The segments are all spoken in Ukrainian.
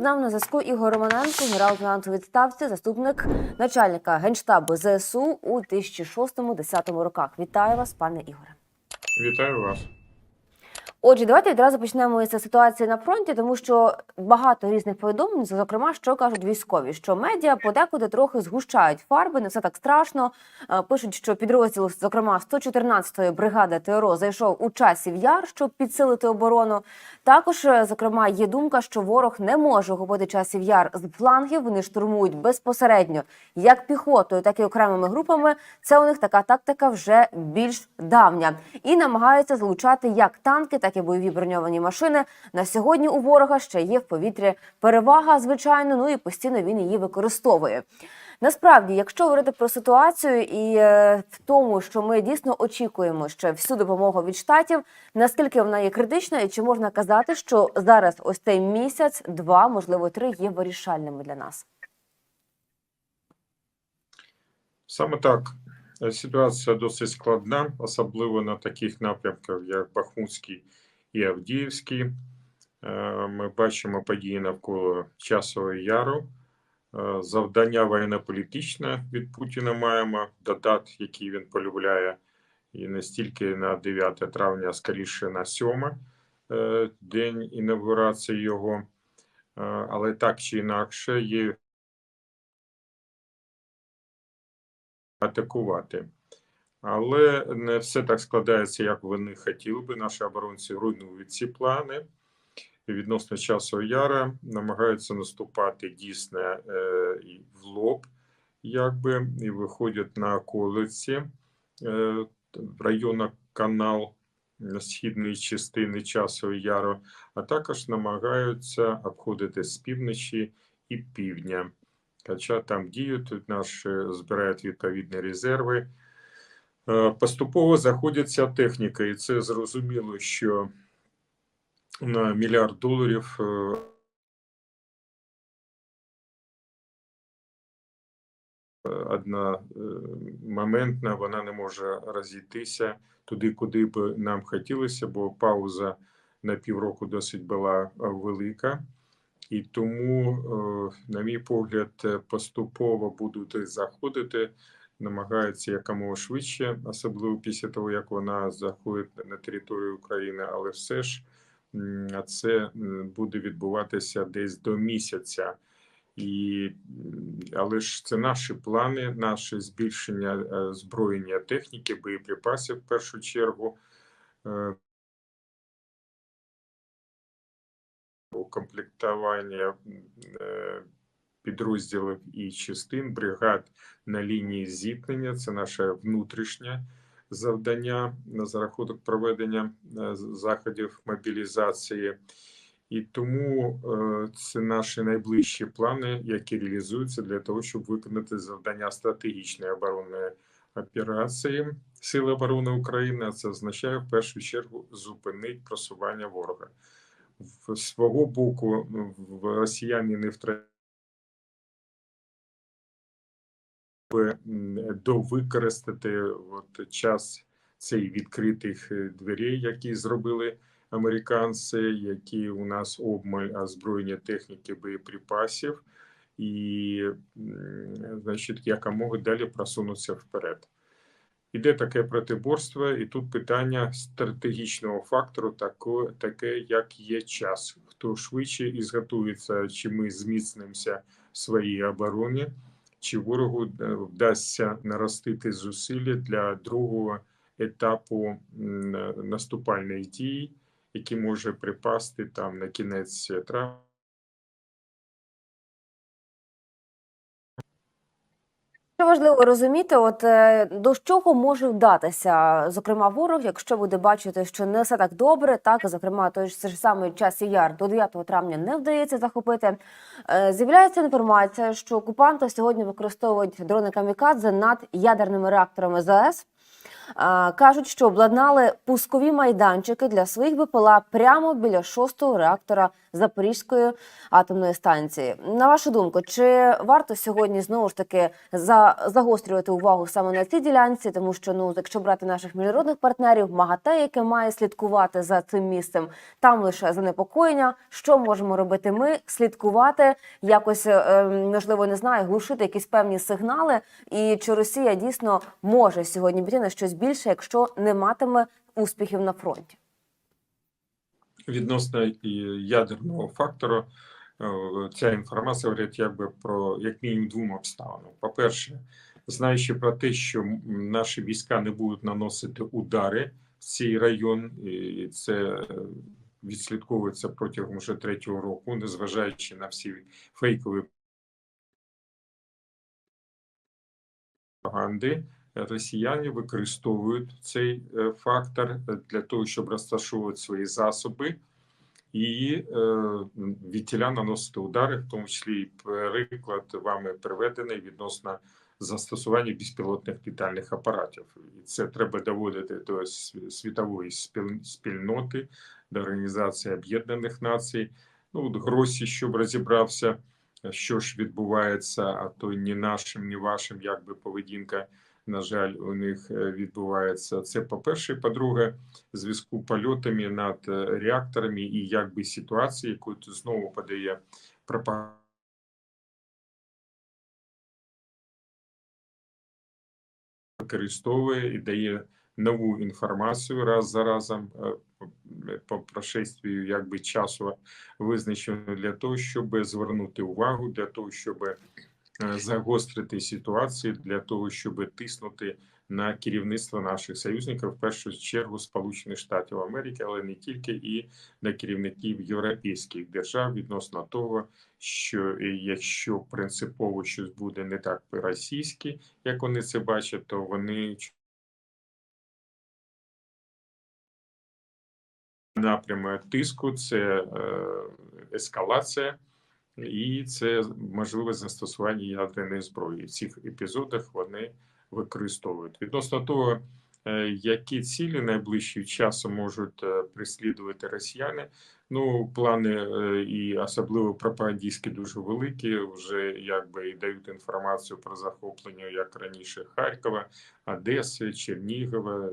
З нами на зв'язку Ігор Романенко, генерал-лейтенант у відставці, заступник начальника генштабу ЗСУ у 2006-2010 роках. Вітаю вас, пане Ігоре. Вітаю вас. Отже, давайте відразу почнемо із ситуації на фронті, тому що багато різних повідомлень, зокрема, що кажуть військові, що медіа подекуди трохи згущають фарби, не все так страшно. Е, Пишуть, що підрозділ, зокрема 114-ї бригади ТРО, зайшов у часів яр, щоб підсилити оборону. Також, е, зокрема, є думка, що ворог не може охопити часів яр з флангів. Вони штурмують безпосередньо як піхотою, так і окремими групами. Це у них така тактика вже більш давня і намагаються залучати як танки, так і бойові броньовані машини. На сьогодні у ворога ще є в повітрі перевага, звичайно. Ну і постійно він її використовує. Насправді, якщо говорити про ситуацію і е, в тому, що ми дійсно очікуємо ще всю допомогу від штатів, наскільки вона є критична, і чи можна казати, що зараз ось цей місяць, два, можливо, три є вирішальними для нас? Саме так. Ситуація досить складна, особливо на таких напрямках, як Бахмутський і Авдіївський. Е, Ми бачимо події навколо Часового Яру. Е, Завдання воєнно-політичне від Путіна маємо, додат, який він полюбляє, і не стільки на 9 травня, а скоріше на 7 е, день інавгурації його. Але так чи інакше є атакувати. Але не все так складається, як вони хотіли би. Наші оборонці руйнують ці плани. Відносно часу яра намагаються наступати дійсно е, в лоб, якби, і виходять на околиці е, в районах канал східної частини часу яру, а також намагаються обходити з півночі і півдня. Хоча там діють, наші збирають відповідні резерви. Е, Поступово заходиться техніка, і це зрозуміло, що на мільярд доларів е, одна е, моментна, вона не може розійтися туди, куди б нам хотілося, бо пауза на півроку досить була велика. І тому, на мій погляд, поступово будуть заходити, намагаються якомога швидше, особливо після того, як вона заходить на територію України, але все ж це буде відбуватися десь до місяця. І, але ж це наші плани, наше збільшення е, зброєння техніки, боєприпасів в першу чергу. укомплектування е, підрозділів і частин бригад на лінії зіткнення. Це наше внутрішнє завдання за рахунок проведення е, заходів мобілізації. І тому е, це наші найближчі плани, які реалізуються для того, щоб виконати завдання стратегічної оборонної операції Сили оборони України. А це означає в першу чергу зупинити просування ворога в свого боку в росіяни не втратили довикористати от час цей відкритих е, дверей, які зробили американці, які у нас обмаль озброєння техніки боєприпасів, і значить, якомога далі просунутися вперед. Іде таке протиборство, і тут питання стратегічного фактору, тако, таке, як є час. Хто швидше і зготується, чи ми зміцнимося в своїй обороні, чи ворогу е, вдасться наростити зусилля для другого етапу наступальних дій, які може припасти там на кінець травня. Важливо розуміти, от е, до чого може вдатися, зокрема, ворог, якщо буде бачити, що не все так добре, так зокрема, той ж самий час яр до 9 травня не вдається захопити. Е, З'являється інформація, що окупанти сьогодні використовують дрони камікадзе над ядерними реакторами ЗАЕС. Кажуть, що обладнали пускові майданчики для своїх БПЛА прямо біля шостого реактора Запорізької атомної станції. На вашу думку, чи варто сьогодні знову ж таки загострювати увагу саме на цій ділянці, тому що ну, якщо брати наших міжнародних партнерів, МАГАТЕ, яке має слідкувати за цим місцем, там лише занепокоєння. Що можемо робити? Ми слідкувати, якось е, можливо не знаю, глушити якісь певні сигнали. І чи Росія дійсно може сьогодні піти на щось більше, якщо не матиме успіхів на фронті? Відносно ядерного фактору, е, ця інформація говорить якби про як мінімум двом обставинам. По-перше, знаючи про те, що наші війська не будуть наносити удари в цей район, і це е, відслідковується протягом вже третього року, незважаючи на всі фейкові росіяни використовують цей е, фактор для того, щоб розташовувати свої засоби і е, від наносити удари, в тому числі і приклад вами приведений відносно застосування безпілотних літальних апаратів. І це треба доводити до світової спільноти, до Організації Об'єднаних Націй. Ну, Гросі, щоб розібрався, що ж відбувається, а то ні нашим, ні вашим, якби поведінка, на жаль, у них е, відбувається. Це по-перше. По-друге, зв'язку польотами над е, реакторами і якби ситуації, яку знову подає пропаганда. Використовує і дає нову інформацію раз за разом е, по прошествію якби часу визначено для того, щоб звернути увагу, для того, щоб загострити ситуацію, для того, щоб тиснути на керівництво наших союзників, в першу чергу Сполучених Штатів Америки, але не тільки і на керівників європейських держав відносно того, що е, якщо принципово щось буде не так по-російськи, як вони це бачать, то вони напрями тиску це е, ескалація. І це можливе застосування ядерної зброї. В цих епізодах вони використовують. Відносно того, е, які цілі найближчим часом можуть е, переслідувати росіяни. Ну, плани е, і особливо пропагандистські дуже великі. Вже якби і дають інформацію про захоплення, як раніше Харкова, Одеси, Чернігова,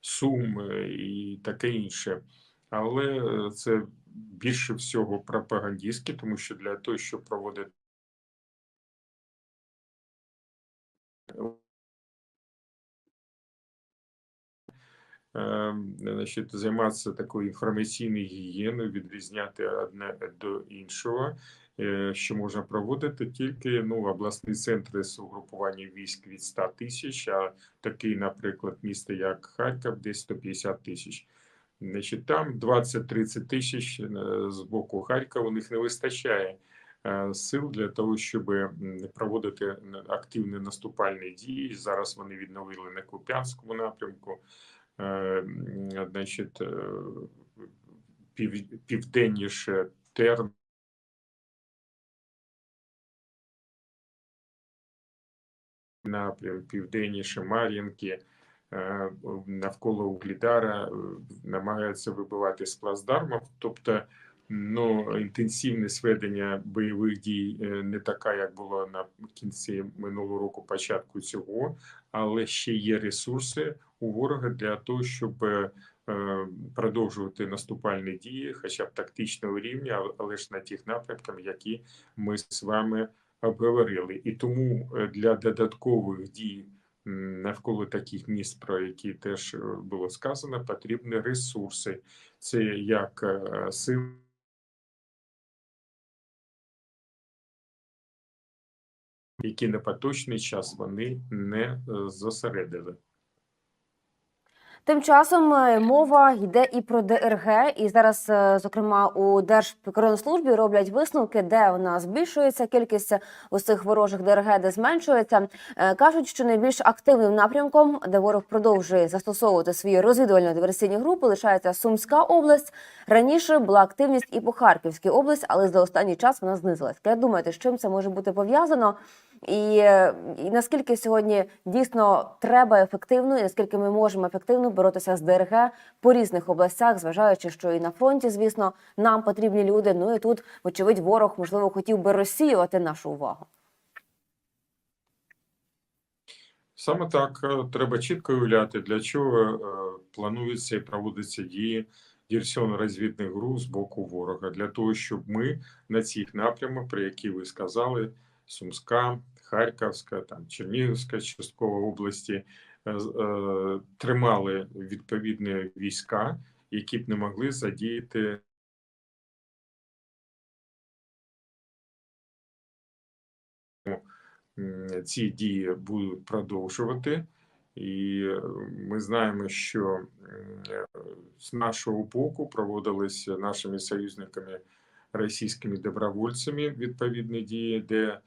Сум і таке інше. Але це більше всього пропагандистські, тому що для того, щоб проводити е, значить, займатися такою інформаційною гігієною, відрізняти одне до іншого, е, що можна проводити тільки ну, обласні центри з угрупуванням військ від 100 тисяч, а такий, наприклад, місто, як Харків, десь 150 тисяч. Значить, там 20-30 тисяч е, з боку Харкова у них не вистачає е, сил для того, щоб проводити активні наступальні дії. Зараз вони відновили на Куп'янському напрямку. Е, Значить, пів, південніше Терн. Напрям південніше Мар'їнки, навколо Углідара е, намагаються вибивати з плацдармів. Тобто, ну, інтенсивність ведення бойових дій е, не така, як було на кінці минулого року, початку цього, але ще є ресурси у ворога для того, щоб е, е, продовжувати наступальні дії, хоча б тактичного рівня, але- ж на тих напрямках, які ми з вами обговорили. І тому е, для додаткових дій навколо таких міст, про які теж е, було сказано, потрібні ресурси. Це як сил, сили. Які на поточний час вони не е, зосередили. Тим часом е, мова йде і про ДРГ, і зараз, е, зокрема, у Держприкордонслужбі роблять висновки, де вона збільшується кількість усіх ворожих ДРГ, де зменшується. Е, Кажуть, що найбільш активним напрямком, де ворог продовжує застосовувати свої розвідувально-диверсійні групи, лишається Сумська область. Раніше була активність і по Харківській області, але за останній час вона знизилась. Як думаєте, з чим це може бути пов'язано? І, е, і наскільки сьогодні дійсно треба ефективно, і наскільки ми можемо ефективно боротися з ДРГ по різних областях, зважаючи, що і на фронті, звісно, нам потрібні люди. Ну і тут, вочевидь, ворог можливо хотів би розсіювати нашу увагу. Саме так е, треба чітко уявляти, для чого е, плануються і проводяться дії диверсійно-розвідних груп з боку ворога, для того, щоб ми на цих напрямах, про які ви сказали, Сумська, Харківська, там Чернігівська, частково області, е, е, тримали відповідні війська, які б не могли задіяти ці дії будуть продовжувати, і е, ми знаємо, що з нашого боку проводилися нашими союзниками російськими добровольцями відповідні дії, де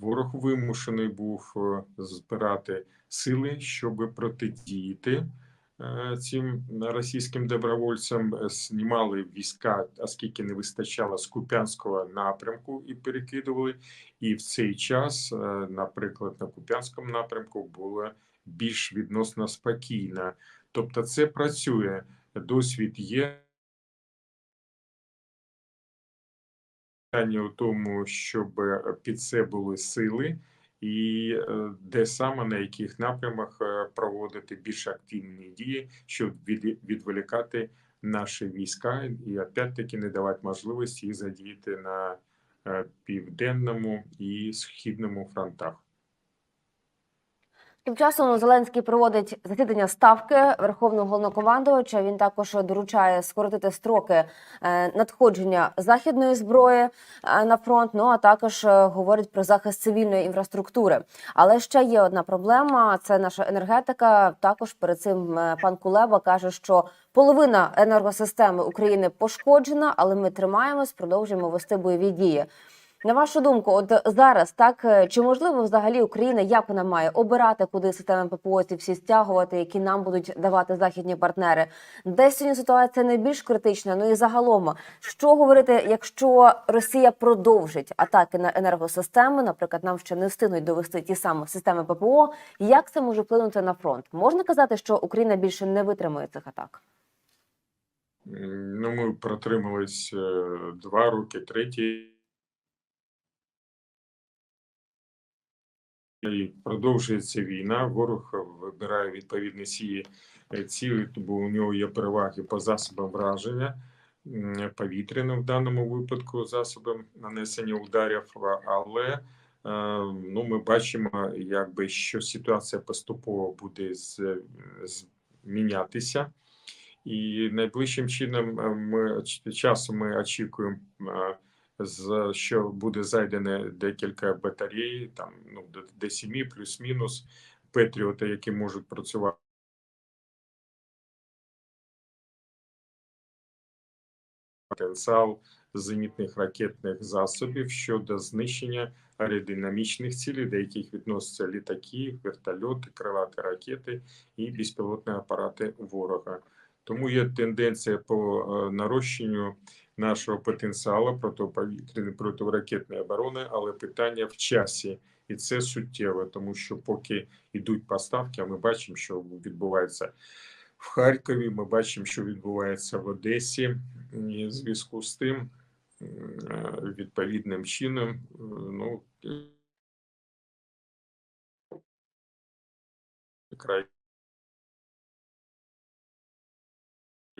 ворог вимушений був е, збирати сили, щоб протидіяти е, цим російським добровольцям. Е, Знімали війська, оскільки не вистачало з Куп'янського напрямку і перекидували. І в цей час, е, наприклад, на Куп'янському напрямку було більш відносно спокійно. Тобто, це працює, досвід є. Питання у тому, щоб під це були сили, і е, де саме на яких напрямах е, проводити більш активні дії, щоб відволікати наші війська, і опять-таки не давати можливості їх задіяти на е, південному і східному фронтах. Тим часом Зеленський проводить засідання ставки Верховного головнокомандувача. Він також доручає скоротити строки е, надходження західної зброї е, на фронт. Ну а також е, говорить про захист цивільної інфраструктури. Але ще є одна проблема: це наша енергетика. Також перед цим пан Кулеба каже, що половина енергосистеми України пошкоджена, але ми тримаємось, продовжуємо вести бойові дії. На вашу думку, от зараз так е, чи можливо взагалі Україна як вона має обирати, куди системи ППО ці всі стягувати, які нам будуть давати західні партнери? Де сьогодні ситуація найбільш критична? Ну і загалом, що говорити, якщо Росія продовжить атаки на енергосистеми? Наприклад, нам ще не встигнуть довести ті самі системи ППО. Як це може вплинути на фронт? Можна казати, що Україна більше не витримує цих атак? Ну, ми протримались е, два роки, третій. Продовжується війна. Ворог вибирає відповідні сії е, цілі, бо у нього є переваги по засобам враження, повітряним в даному випадку засобам нанесення ударів, але е, ну, ми бачимо, якби що ситуація поступово буде змінятися. І найближчим чином е, ми часом ми очікуємо, з що буде зайдене декілька батарей, там ну до, до 7 плюс-мінус Петріота, які можуть працювати. Потенціал зенітних ракетних засобів щодо знищення аеродинамічних цілей, до яких відносяться літаки, вертольоти, крилаті ракети і безпілотні апарати ворога. Тому є тенденція по е, нарощенню нашого потенціалу протиповітряної протиракетної оборони, але питання в часі, і це суттєво, тому що поки йдуть поставки, а ми бачимо, що відбувається в Харкові. Ми бачимо, що відбувається в Одесі. І в зв'язку з тим, відповідним чином, ну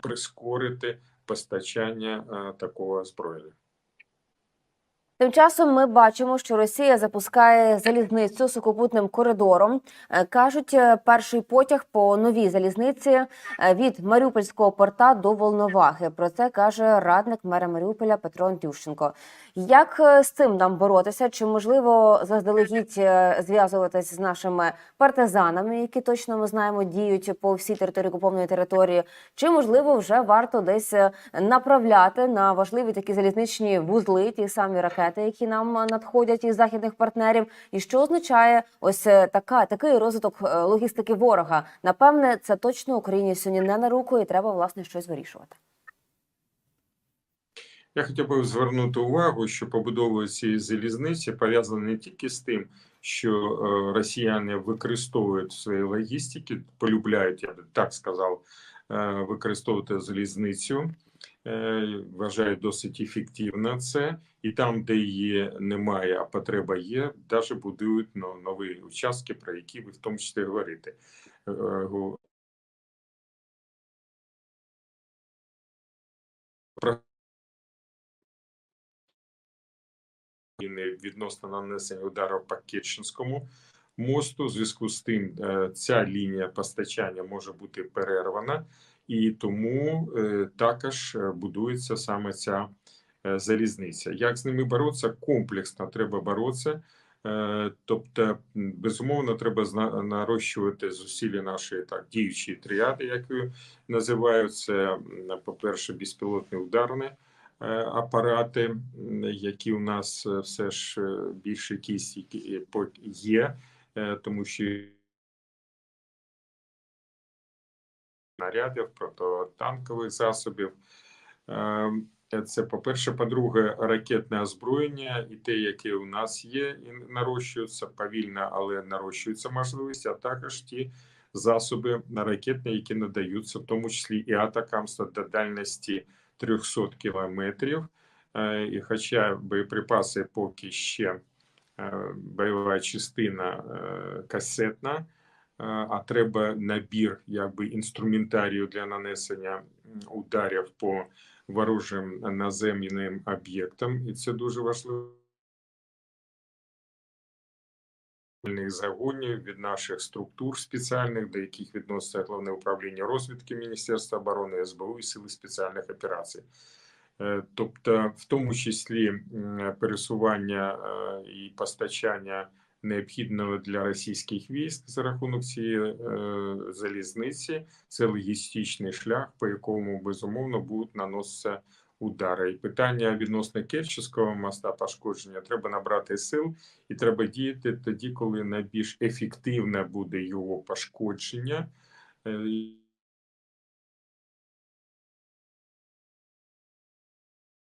прискорити постачання е, такого озброєння. Тим часом ми бачимо, що Росія запускає залізницю сухопутним коридором. Е, Кажуть, е, перший потяг по новій залізниці е, від Маріупольського порта до Волновахи. Про це каже радник мера Маріуполя Петро Антющенко. Як з цим нам боротися? Чи можливо заздалегідь зв'язуватись з нашими партизанами, які точно ми знаємо діють по всій території окупованої території? Чи можливо вже варто десь направляти на важливі такі залізничні вузли, ті самі ракети, які нам е, надходять із західних партнерів? І що означає ось е, така такий розвиток е, логістики ворога? Напевне, це точно Україні сьогодні не на руку, і треба власне щось вирішувати. Я хотів би звернути увагу, що побудова цієї залізниці пов'язана не тільки з тим, що росіяни використовують в своїй логістиці, полюбляють, я би так сказав, використовувати залізницю. Е, Вважаю досить ефективно це, і там, де її немає, а потреба є, навіть будують нові участки, про які ви в тому числі говорите. Е, відносно нанесення удару по Керченському мосту. У зв'язку з тим, е, ця лінія постачання може бути перервана, і тому е, також е, будується саме ця е, залізниця. Як з ними боротися? Комплексно треба боротися. Тобто, безумовно, треба нарощувати зусилля нашої так діючої тріади, як її називають. По-перше, безпілотні ударні апарати, які у нас все ж більше по- є, тому що снарядів, протитанкових засобів. Е, Це по-перше, по-друге, ракетне озброєння і те, яке у нас є, і нарощується повільно, але нарощується можливість, а також ті засоби ракетні, які надаються, в тому числі і атакамства до дальності 300 кілометрів. Е, І хоча боєприпаси поки ще е, бойова частина е, касетна, а треба набір якби інструментарію для нанесення ударів по ворожим наземним об'єктам, і це дуже важливо. загонів від наших структур спеціальних, до яких відноситься головне управління розвідки Міністерства оборони, СБУ і Сили спеціальних операцій. Е, Тобто, в тому числі пересування е, і постачання необхідного для російських військ за рахунок цієї е, залізниці, це логістичний шлях, по якому безумовно будуть наноситися удари. І питання відносно Керченського моста пошкодження треба набрати сил, і треба діяти тоді, коли найбільш ефективне буде його пошкодження. Е,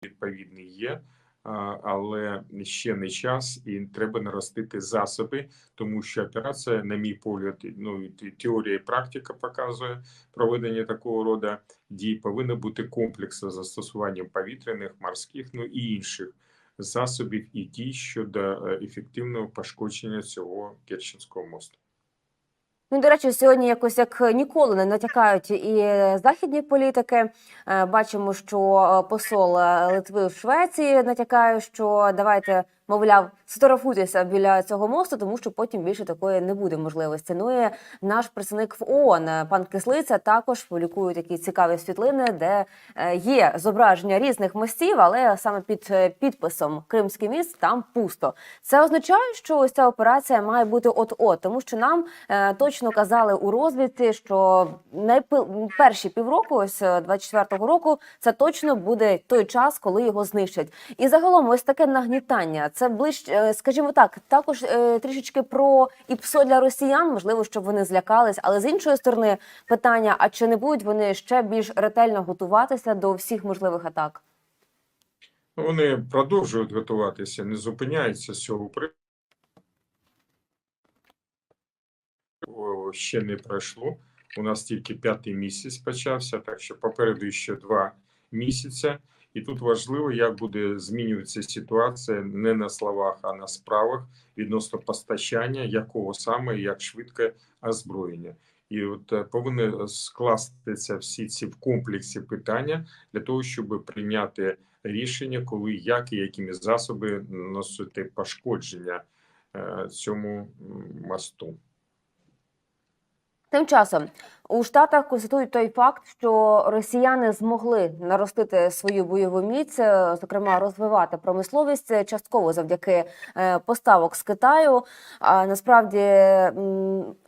Відповідний є, але ще не час, і треба наростити засоби, тому що операція, на мій погляд, ну теорія і практика показує проведення такого роду дій, повинна бути комплексна з застосуванням повітряних, морських, ну і інших засобів і дій щодо е, ефективного пошкодження цього Керченського мосту. Ну, до речі, сьогодні якось як ніколи не натякають і західні політики. Е, Бачимо, що е, посол е, Литви в Швеції натякає, що давайте, мовляв, сфотографуйтеся біля цього мосту, тому що потім більше такої не буде можливості. Ну і наш представник в ООН, е, пан Кислиця, також публікує такі цікаві світлини, де е, є зображення різних мостів, але саме під е, підписом Кримський міст там пусто. Це означає, що ось ця операція має бути от-от, тому що нам точно казали у розвідці, що найпи- перші півроку, ось е, 24-го року, це точно буде той час, коли його знищать. І загалом, ось таке нагнітання. Це ближче, е, скажімо так, також е, трішечки про ІПСО для росіян, можливо, щоб вони злякались. Але з іншої сторони, питання: а чи не будуть вони ще більш ретельно готуватися до всіх можливих атак? Ну, Вони продовжують готуватися, не зупиняються з цього приводу. Ще не пройшло. У нас тільки п'ятий місяць почався, так що попереду ще два місяці. І тут важливо, як буде змінюватися ситуація не на словах, а на справах відносно постачання, якого саме як швидко озброєння. І от е, повинні скластися всі ці в комплексі питання для того, щоб прийняти рішення, коли як і якими засоби наносити пошкодження е, цьому мосту. Тим часом у Штатах констатують той факт, що росіяни змогли наростити свою бойову міць, е, зокрема розвивати промисловість е, частково завдяки е, поставок з Китаю. А насправді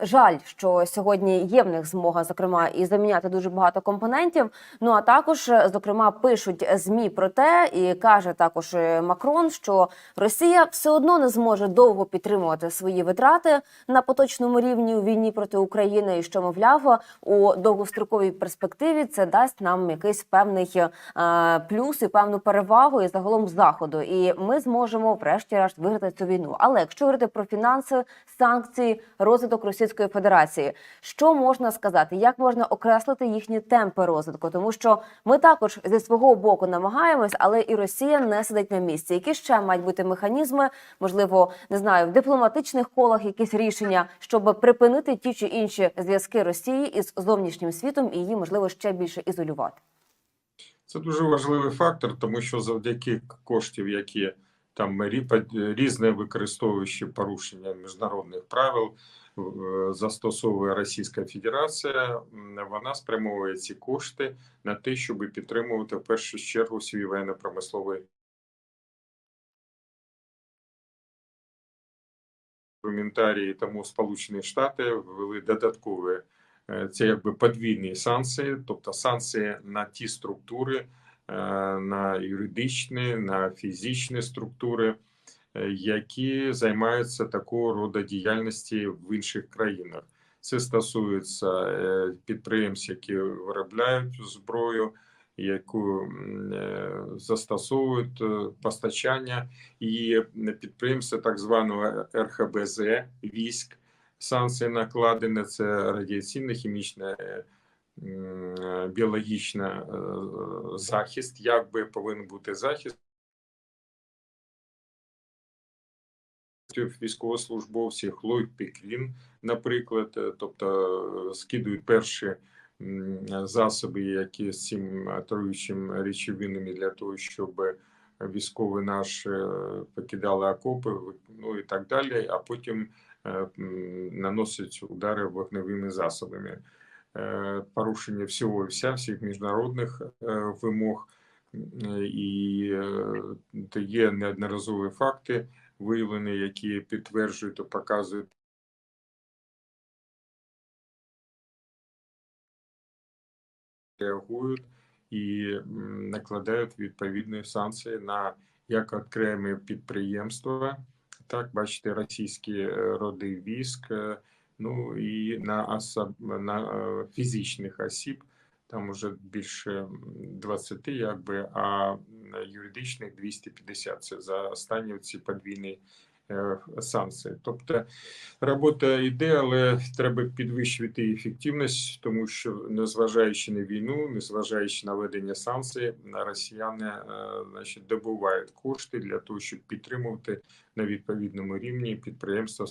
жаль, що сьогодні є в них змога, зокрема, і заміняти дуже багато компонентів. Ну а також, зокрема, пишуть змі про те, і каже також Макрон, що Росія все одно не зможе довго підтримувати свої витрати на поточному рівні у війні проти України, і що мовляв у довгостроковій перспективі це дасть нам якийсь певний е, плюс і певну перевагу і загалом заходу. І ми зможемо, врешті-решт, виграти цю війну. Але якщо говорити про фінанси, санкції, розвиток Російської Федерації, що можна сказати? Як можна окреслити їхні темпи розвитку? Тому що ми також зі свого боку намагаємось, але і Росія не сидить на місці. Які ще мають бути механізми? Можливо, не знаю, в дипломатичних колах якісь рішення, щоб припинити ті чи інші зв'язки Росії із зовнішнім світом і її можливо ще більше ізолювати. Це дуже важливий фактор, тому що завдяки коштів, які там рі- різне використовуючи порушення міжнародних правил, е, застосовує Російська Федерація, вона спрямовує ці кошти на те, щоб підтримувати в першу чергу свій воєнно-промисловий коментарії. Тому Сполучені Штати ввели додаткові це якби подвійні санкції, тобто санкції на ті структури, е, на юридичні, на фізичні структури, е, які займаються такого роду діяльності в інших країнах. Це стосується е, підприємств, які виробляють зброю, яку е, застосовують е, постачання, і підприємства так званого РХБЗ військ. Санкції накладені це радіаційна, хімічна, е, е, біологічна е, захист. Як би повинен бути захист? Військовослужбовців Хлойд Пікрін, наприклад, тобто скидують перші засоби, які з цим атруючим речовинами для того, щоб військові наші покидали окопи, ну і так далі, а потім наносять удари вогневими засобами. Е, Порушення всього і вся, всіх міжнародних е, вимог, і е, є неодноразові факти виявлені, які підтверджують і показують реагують і накладають відповідні санкції на як окремі підприємства, так бачите, російські е, роди військ, е, ну і на особ, на е, фізичних осіб. Там уже більше м, 20, якби, а юридичних 250. Це за останні ці подвійні е, санкції. Тобто робота йде, але треба підвищувати ефективність, тому що незважаючи на війну, незважаючи на ведення санкцій, росіяни е, значить, добувають кошти для того, щоб підтримувати на відповідному рівні підприємства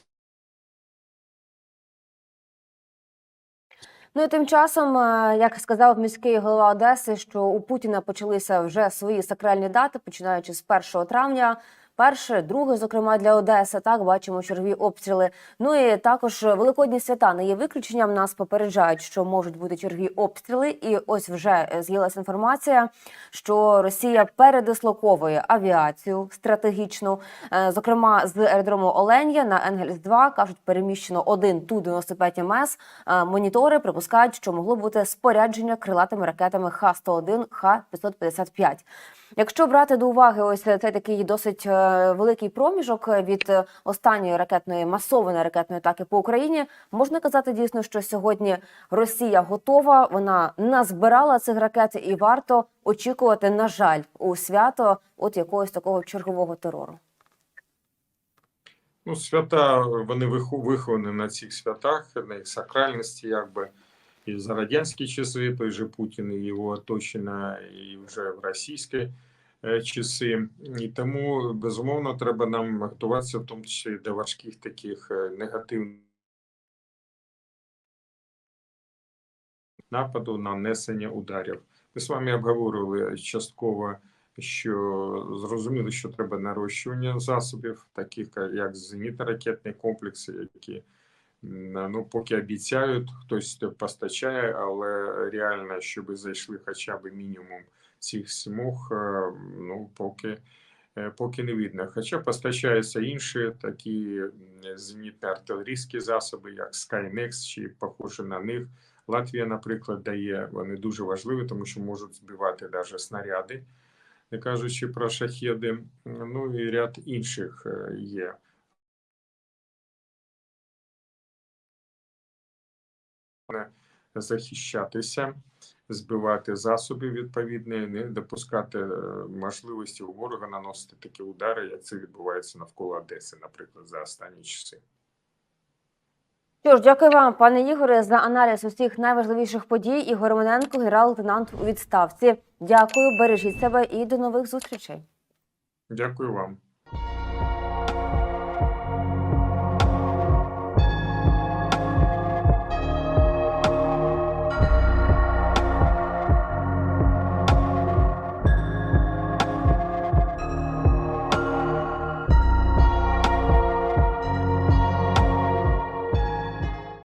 Ну і тим часом, е, як сказав міський голова Одеси, що у Путіна почалися вже свої сакральні дати, починаючи з 1 травня. Перше, друге, зокрема для Одеси, так бачимо чергові обстріли. Ну і також великодні свята не є виключенням. Нас попереджають, що можуть бути чергові обстріли. І ось вже з'явилася інформація, що Росія передислоковує авіацію стратегічну. Е, Зокрема, з аеродрому Оленя на Енгельс 2 кажуть, переміщено один ту 95 МС. Е, Монітори припускають, що могло бути спорядження крилатими ракетами Х-101, Х-555. Якщо брати до уваги ось цей такий досить е, великий проміжок від е, останньої ракетної масованої ракетної атаки по Україні, можна казати дійсно, що сьогодні Росія готова, вона назбирала цих ракет, і варто очікувати, на жаль, у свято от якогось такого чергового терору. Ну, свята вони виховані на цих святах, на їх сакральності, якби і за радянські часи, той же Путін і його оточення, і вже в російські е, часи. І тому безумовно треба нам готуватися, в тому числі до важких таких е, негативних нападу на нанесення ударів. Ми з вами обговорювали частково, що зрозуміли, що треба нарощування засобів, таких як зенітно-ракетні комплекси, які ну поки обіцяють, хтось постачає, але реально, щоб зайшли хоча б мінімум цих смуг, е, ну поки. е, Поки не видно. Хоча постачаються інші такі м, зенітно-артилерійські засоби, як Skynex чи похожі на них. Латвія, наприклад, дає вони дуже важливі, тому що можуть збивати навіть снаряди, не кажучи про шахеди. Ну і ряд інших е, є. Захищатися, збивати засоби відповідні, не допускати е, можливості у ворога наносити такі удари, як це відбувається навколо Одеси, наприклад, за останні часи. Що ж, дякую вам, пане Ігоре, за аналіз усіх найважливіших подій. Ігор Романенко, генерал-лейтенант у відставці. Дякую, бережіть себе і до нових зустрічей. Дякую вам.